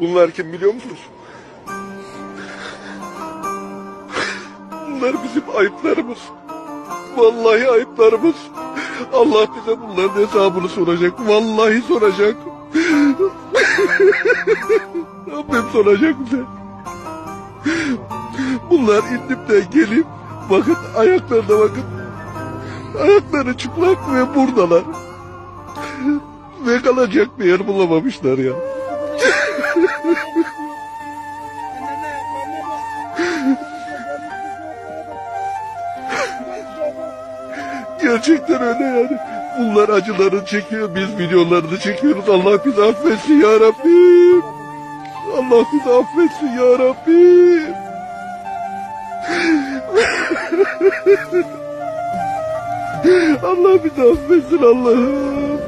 Bunlar kim biliyor musunuz? Bunlar bizim ayıplarımız. Vallahi ayıplarımız. Allah bize bunların hesabını soracak. Vallahi soracak. Rabbim soracak bize. Bunlar indip de gelip bakın ayaklarına bakın. Ayakları çıplak ve buradalar. ve kalacak bir yer bulamamışlar ya. Gerçekten öyle yani. Bunlar acılarını çekiyor, biz videolarını çekiyoruz. Allah bizi affetsin ya Rabbim. Allah bizi affetsin ya Rabbim. Allah bizi affetsin Allah'ım.